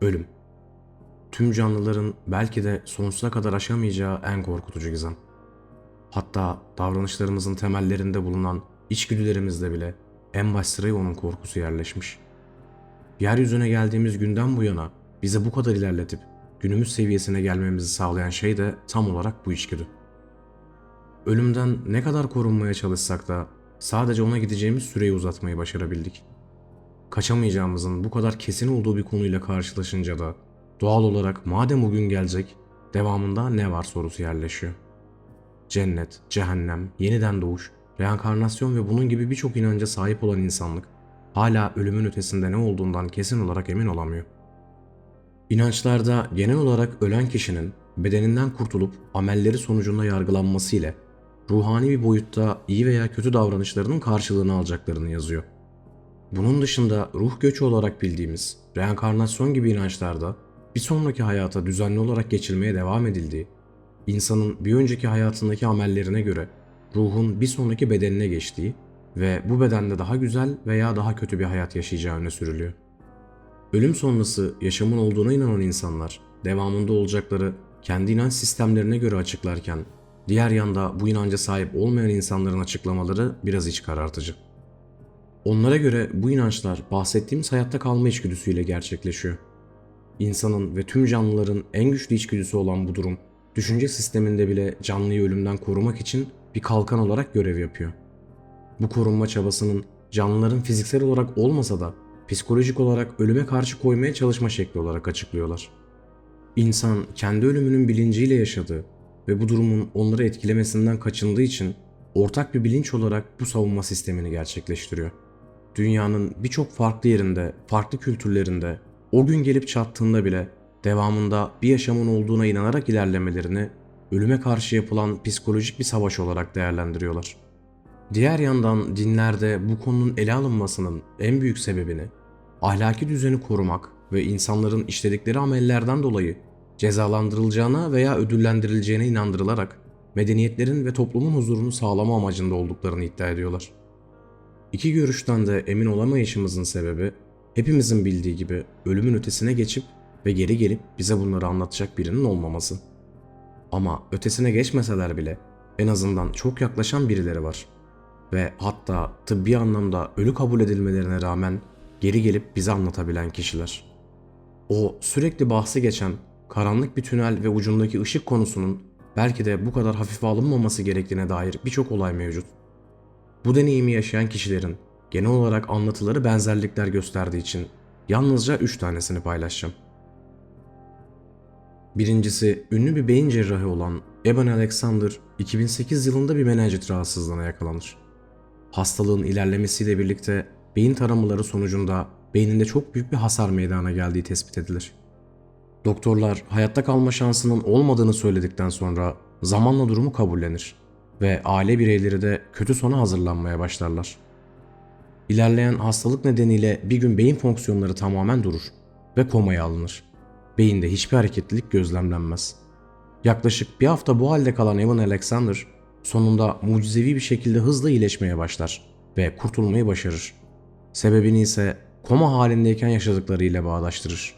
Ölüm. Tüm canlıların belki de sonsuza kadar aşamayacağı en korkutucu gizem. Hatta davranışlarımızın temellerinde bulunan içgüdülerimizde bile en baş sıraya onun korkusu yerleşmiş. Yeryüzüne geldiğimiz günden bu yana bizi bu kadar ilerletip günümüz seviyesine gelmemizi sağlayan şey de tam olarak bu içgüdü. Ölümden ne kadar korunmaya çalışsak da sadece ona gideceğimiz süreyi uzatmayı başarabildik. Kaçamayacağımızın bu kadar kesin olduğu bir konuyla karşılaşınca da doğal olarak madem o gün gelecek devamında ne var sorusu yerleşiyor. Cennet, cehennem, yeniden doğuş, reenkarnasyon ve bunun gibi birçok inanca sahip olan insanlık hala ölümün ötesinde ne olduğundan kesin olarak emin olamıyor. İnançlarda genel olarak ölen kişinin bedeninden kurtulup amelleri sonucunda yargılanması ile ruhani bir boyutta iyi veya kötü davranışlarının karşılığını alacaklarını yazıyor. Bunun dışında ruh göçü olarak bildiğimiz reenkarnasyon gibi inançlarda bir sonraki hayata düzenli olarak geçilmeye devam edildiği, insanın bir önceki hayatındaki amellerine göre ruhun bir sonraki bedenine geçtiği ve bu bedende daha güzel veya daha kötü bir hayat yaşayacağı öne sürülüyor. Ölüm sonrası yaşamın olduğuna inanan insanlar devamında olacakları kendi inanç sistemlerine göre açıklarken diğer yanda bu inanca sahip olmayan insanların açıklamaları biraz iç karartıcı. Onlara göre bu inançlar bahsettiğimiz hayatta kalma içgüdüsüyle gerçekleşiyor. İnsanın ve tüm canlıların en güçlü içgüdüsü olan bu durum, düşünce sisteminde bile canlıyı ölümden korumak için bir kalkan olarak görev yapıyor. Bu korunma çabasının canlıların fiziksel olarak olmasa da psikolojik olarak ölüme karşı koymaya çalışma şekli olarak açıklıyorlar. İnsan kendi ölümünün bilinciyle yaşadığı ve bu durumun onları etkilemesinden kaçındığı için ortak bir bilinç olarak bu savunma sistemini gerçekleştiriyor. Dünyanın birçok farklı yerinde, farklı kültürlerinde o gün gelip çattığında bile devamında bir yaşamın olduğuna inanarak ilerlemelerini ölüme karşı yapılan psikolojik bir savaş olarak değerlendiriyorlar. Diğer yandan dinlerde bu konunun ele alınmasının en büyük sebebini ahlaki düzeni korumak ve insanların işledikleri amellerden dolayı cezalandırılacağına veya ödüllendirileceğine inandırılarak medeniyetlerin ve toplumun huzurunu sağlama amacında olduklarını iddia ediyorlar. İki görüşten de emin olamayışımızın sebebi hepimizin bildiği gibi ölümün ötesine geçip ve geri gelip bize bunları anlatacak birinin olmaması. Ama ötesine geçmeseler bile en azından çok yaklaşan birileri var. Ve hatta tıbbi anlamda ölü kabul edilmelerine rağmen geri gelip bize anlatabilen kişiler. O sürekli bahsi geçen karanlık bir tünel ve ucundaki ışık konusunun belki de bu kadar hafife alınmaması gerektiğine dair birçok olay mevcut. Bu deneyimi yaşayan kişilerin genel olarak anlatıları benzerlikler gösterdiği için yalnızca 3 tanesini paylaşacağım. Birincisi ünlü bir beyin cerrahı olan Eban Alexander 2008 yılında bir menenjit rahatsızlığına yakalanır. Hastalığın ilerlemesiyle birlikte beyin taramaları sonucunda beyninde çok büyük bir hasar meydana geldiği tespit edilir. Doktorlar hayatta kalma şansının olmadığını söyledikten sonra zamanla durumu kabullenir ve aile bireyleri de kötü sona hazırlanmaya başlarlar. İlerleyen hastalık nedeniyle bir gün beyin fonksiyonları tamamen durur ve komaya alınır. Beyinde hiçbir hareketlilik gözlemlenmez. Yaklaşık bir hafta bu halde kalan Evan Alexander sonunda mucizevi bir şekilde hızla iyileşmeye başlar ve kurtulmayı başarır. Sebebini ise koma halindeyken yaşadıklarıyla bağdaştırır.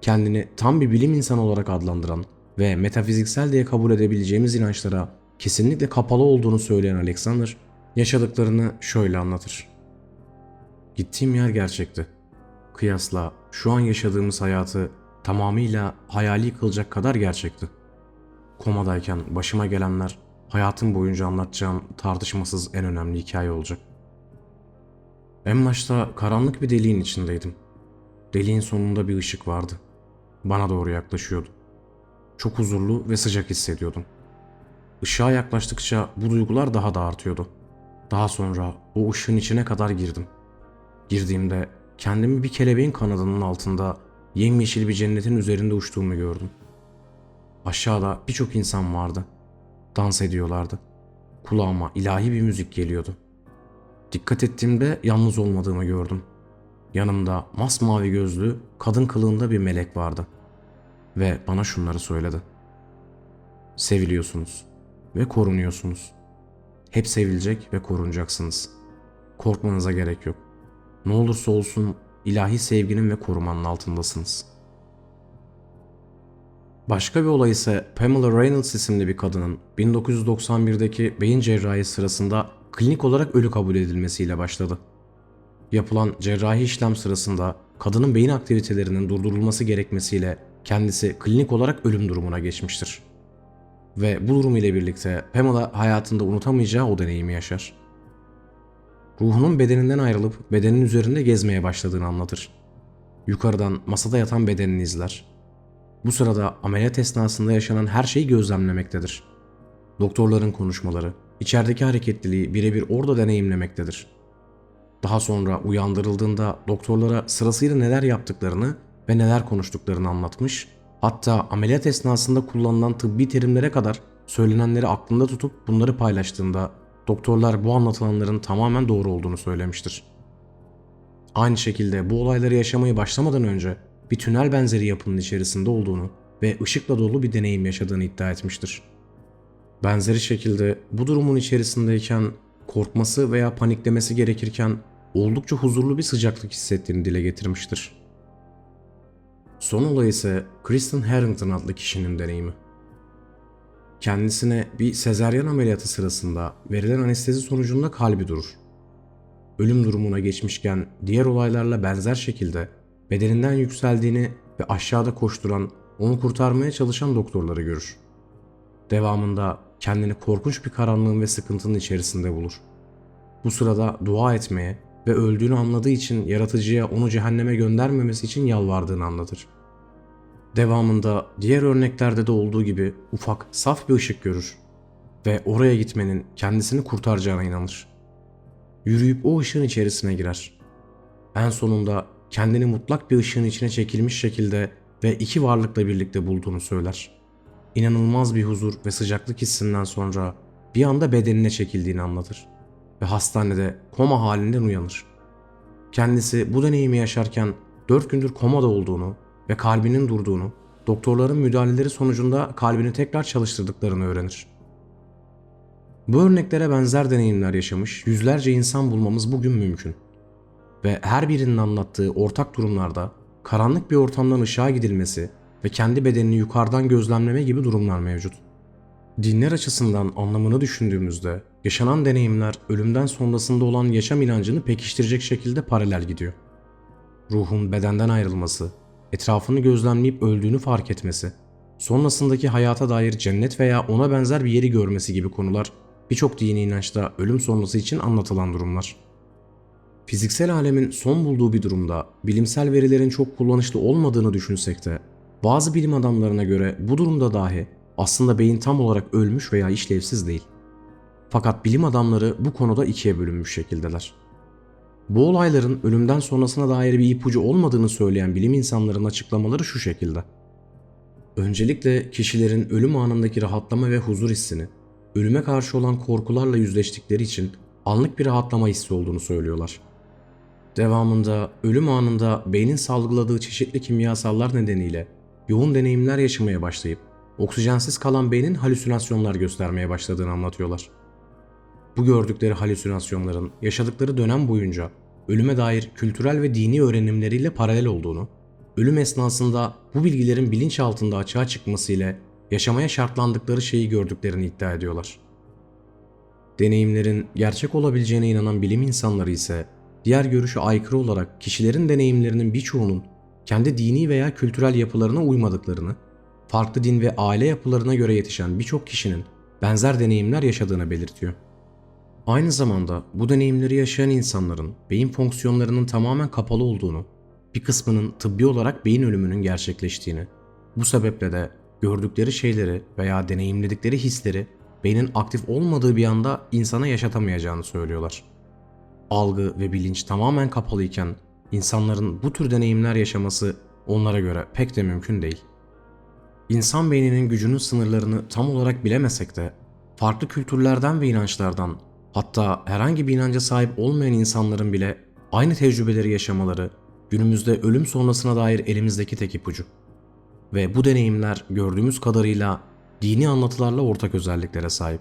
Kendini tam bir bilim insanı olarak adlandıran ve metafiziksel diye kabul edebileceğimiz inançlara kesinlikle kapalı olduğunu söyleyen Alexander, yaşadıklarını şöyle anlatır. Gittiğim yer gerçekti. Kıyasla şu an yaşadığımız hayatı tamamıyla hayali kılacak kadar gerçekti. Komadayken başıma gelenler hayatım boyunca anlatacağım tartışmasız en önemli hikaye olacak. En başta karanlık bir deliğin içindeydim. Deliğin sonunda bir ışık vardı. Bana doğru yaklaşıyordu. Çok huzurlu ve sıcak hissediyordum. Işığa yaklaştıkça bu duygular daha da artıyordu. Daha sonra o ışığın içine kadar girdim. Girdiğimde kendimi bir kelebeğin kanadının altında yemyeşil bir cennetin üzerinde uçtuğumu gördüm. Aşağıda birçok insan vardı. Dans ediyorlardı. Kulağıma ilahi bir müzik geliyordu. Dikkat ettiğimde yalnız olmadığımı gördüm. Yanımda masmavi gözlü, kadın kılığında bir melek vardı. Ve bana şunları söyledi. Seviliyorsunuz ve korunuyorsunuz. Hep sevilecek ve korunacaksınız. Korkmanıza gerek yok. Ne olursa olsun ilahi sevginin ve korumanın altındasınız. Başka bir olay ise Pamela Reynolds isimli bir kadının 1991'deki beyin cerrahi sırasında klinik olarak ölü kabul edilmesiyle başladı. Yapılan cerrahi işlem sırasında kadının beyin aktivitelerinin durdurulması gerekmesiyle kendisi klinik olarak ölüm durumuna geçmiştir. Ve bu durum ile birlikte Pamela hayatında unutamayacağı o deneyimi yaşar. Ruhunun bedeninden ayrılıp bedenin üzerinde gezmeye başladığını anlatır. Yukarıdan masada yatan bedenini izler. Bu sırada ameliyat esnasında yaşanan her şeyi gözlemlemektedir. Doktorların konuşmaları, içerideki hareketliliği birebir orada deneyimlemektedir. Daha sonra uyandırıldığında doktorlara sırasıyla neler yaptıklarını ve neler konuştuklarını anlatmış, hatta ameliyat esnasında kullanılan tıbbi terimlere kadar söylenenleri aklında tutup bunları paylaştığında doktorlar bu anlatılanların tamamen doğru olduğunu söylemiştir. Aynı şekilde bu olayları yaşamaya başlamadan önce bir tünel benzeri yapının içerisinde olduğunu ve ışıkla dolu bir deneyim yaşadığını iddia etmiştir. Benzeri şekilde bu durumun içerisindeyken korkması veya paniklemesi gerekirken oldukça huzurlu bir sıcaklık hissettiğini dile getirmiştir. Son olay ise Kristen Harrington adlı kişinin deneyimi. Kendisine bir sezaryen ameliyatı sırasında verilen anestezi sonucunda kalbi durur. Ölüm durumuna geçmişken diğer olaylarla benzer şekilde bedeninden yükseldiğini ve aşağıda koşturan, onu kurtarmaya çalışan doktorları görür. Devamında kendini korkunç bir karanlığın ve sıkıntının içerisinde bulur. Bu sırada dua etmeye ve öldüğünü anladığı için yaratıcıya onu cehenneme göndermemesi için yalvardığını anlatır. Devamında diğer örneklerde de olduğu gibi ufak, saf bir ışık görür ve oraya gitmenin kendisini kurtaracağına inanır. Yürüyüp o ışığın içerisine girer. En sonunda kendini mutlak bir ışığın içine çekilmiş şekilde ve iki varlıkla birlikte bulduğunu söyler. İnanılmaz bir huzur ve sıcaklık hissinden sonra bir anda bedenine çekildiğini anlatır ve hastanede koma halinden uyanır. Kendisi bu deneyimi yaşarken 4 gündür komada olduğunu ve kalbinin durduğunu, doktorların müdahaleleri sonucunda kalbini tekrar çalıştırdıklarını öğrenir. Bu örneklere benzer deneyimler yaşamış yüzlerce insan bulmamız bugün mümkün. Ve her birinin anlattığı ortak durumlarda karanlık bir ortamdan ışığa gidilmesi ve kendi bedenini yukarıdan gözlemleme gibi durumlar mevcut. Dinler açısından anlamını düşündüğümüzde yaşanan deneyimler ölümden sonrasında olan yaşam inancını pekiştirecek şekilde paralel gidiyor. Ruhun bedenden ayrılması, etrafını gözlemleyip öldüğünü fark etmesi, sonrasındaki hayata dair cennet veya ona benzer bir yeri görmesi gibi konular birçok dini inançta ölüm sonrası için anlatılan durumlar. Fiziksel alemin son bulduğu bir durumda bilimsel verilerin çok kullanışlı olmadığını düşünsek de bazı bilim adamlarına göre bu durumda dahi aslında beyin tam olarak ölmüş veya işlevsiz değil. Fakat bilim adamları bu konuda ikiye bölünmüş şekildeler. Bu olayların ölümden sonrasına dair bir ipucu olmadığını söyleyen bilim insanlarının açıklamaları şu şekilde. Öncelikle kişilerin ölüm anındaki rahatlama ve huzur hissini, ölüme karşı olan korkularla yüzleştikleri için anlık bir rahatlama hissi olduğunu söylüyorlar. Devamında ölüm anında beynin salgıladığı çeşitli kimyasallar nedeniyle yoğun deneyimler yaşamaya başlayıp oksijensiz kalan beynin halüsinasyonlar göstermeye başladığını anlatıyorlar. Bu gördükleri halüsinasyonların yaşadıkları dönem boyunca ölüme dair kültürel ve dini öğrenimleriyle paralel olduğunu, ölüm esnasında bu bilgilerin bilinç altında açığa çıkması ile yaşamaya şartlandıkları şeyi gördüklerini iddia ediyorlar. Deneyimlerin gerçek olabileceğine inanan bilim insanları ise diğer görüşe aykırı olarak kişilerin deneyimlerinin birçoğunun kendi dini veya kültürel yapılarına uymadıklarını, farklı din ve aile yapılarına göre yetişen birçok kişinin benzer deneyimler yaşadığını belirtiyor. Aynı zamanda bu deneyimleri yaşayan insanların beyin fonksiyonlarının tamamen kapalı olduğunu, bir kısmının tıbbi olarak beyin ölümünün gerçekleştiğini, bu sebeple de gördükleri şeyleri veya deneyimledikleri hisleri beynin aktif olmadığı bir anda insana yaşatamayacağını söylüyorlar. Algı ve bilinç tamamen kapalıyken insanların bu tür deneyimler yaşaması onlara göre pek de mümkün değil. İnsan beyninin gücünün sınırlarını tam olarak bilemesek de farklı kültürlerden ve inançlardan hatta herhangi bir inanca sahip olmayan insanların bile aynı tecrübeleri yaşamaları günümüzde ölüm sonrasına dair elimizdeki tek ipucu. Ve bu deneyimler gördüğümüz kadarıyla dini anlatılarla ortak özelliklere sahip.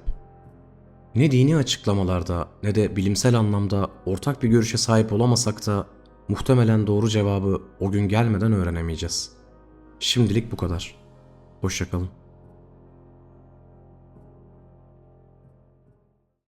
Ne dini açıklamalarda ne de bilimsel anlamda ortak bir görüşe sahip olamasak da muhtemelen doğru cevabı o gün gelmeden öğrenemeyeceğiz. Şimdilik bu kadar. Hoşçakalın.